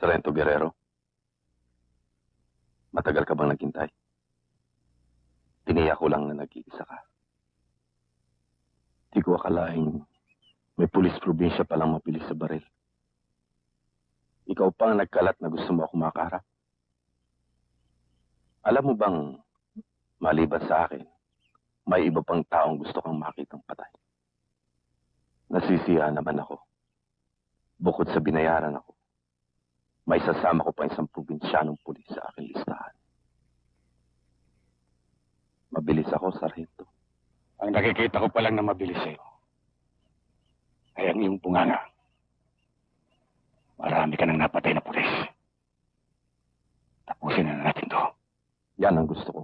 Sarento Guerrero. Matagal ka bang naghintay? Tiniyak ko lang na nag-iisa ka. Di ko akalaing may pulis probinsya palang mapili sa baril. Ikaw pa nagkalat na gusto mo ako makaharap. Alam mo bang, maliban sa akin, may iba pang taong gusto kang makitang patay. Nasisiya naman ako. Bukod sa binayaran ako, may sasama ko pa isang probinsyanong pulis sa aking listahan. Mabilis ako, Sargento. Ang nakikita ko pa lang na mabilis sa'yo ay ang iyong bunganga. Marami ka nang napatay na pulis. Tapusin na natin to. Yan ang gusto ko.